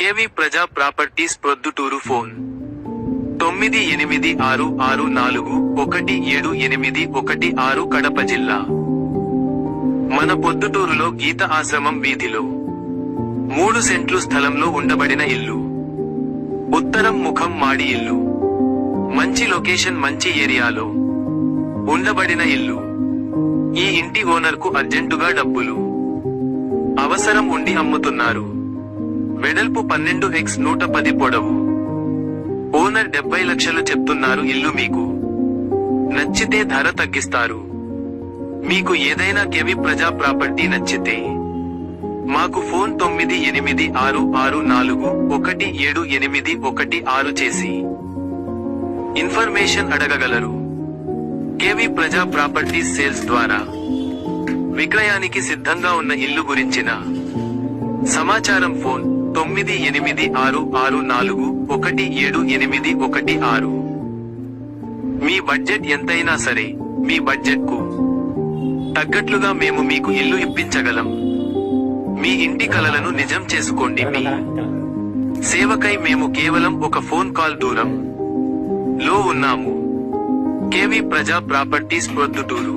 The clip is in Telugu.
KV Praja properties Proddatur phone. తొమ్మిది ఎనిమిది ఆరు ఆరు నాలుగు ఒకటి ఏడు ఎనిమిది ఒకటి ఆరు కడప జిల్లా. మన పొద్దుటూరులో గీత ఆశ్రమం వీధిలో. మూడు సెంట్లు స్థలంలో ఉండబడిన ఇల్లు. ఉత్తరం ముఖం మాడి ఇల్లు. మంచి లొకేషన్ మంచి ఏరియాలో. ఉండబడిన ఇల్లు. ఈ ఇంటి ఓనర్కు అర్జెంటుగా డబ్బులు. అవసరం ఉండి అమ్ముతున్నారు. వెడల్పు పన్నెండు హెక్స్ నూట పది పొడవు. ఓనర్ డెబ్బై లక్షలు చెప్తున్నారు ఇల్లు మీకు. నచ్చితే ధర తగ్గిస్తారు. మీకు ఏదైనా కెవి ప్రజా ప్రాపర్టీ నచ్చితే. మాకు ఫోన్ తొమ్మిది ఎనిమిది ఆరు ఆరు నాలుగు ఒకటి ఏడు ఎనిమిది ఒకటి ఆరు చేసి. Information అడగగలరు. K V Praja properties sales ద్వారా. విక్రయానికి సిద్ధంగా ఉన్న ఇల్లు గురించిన. సమాచారం ఫోన్ తొమ్మిది ఎనిమిది ఆరు ఆరు నాలుగు ఒకటి ఏడు ఎనిమిది ఒకటి ఆరు. మీ బడ్జెట్ ఎంతైనా సరే మీ బడ్జెట్కు తగ్గట్లుగా మేము మీకు ఇల్లు ఇప్పించగలం. మీ ఇంటి కలలను నిజం చేసుకోండి మీ సేవకై మేము కేవలం ఒక ఫోన్ కాల్ దూరం. లో ఉన్నాము. కేవీ ప్రజా ప్రాపర్టీస్ ప్రొద్దుటూరు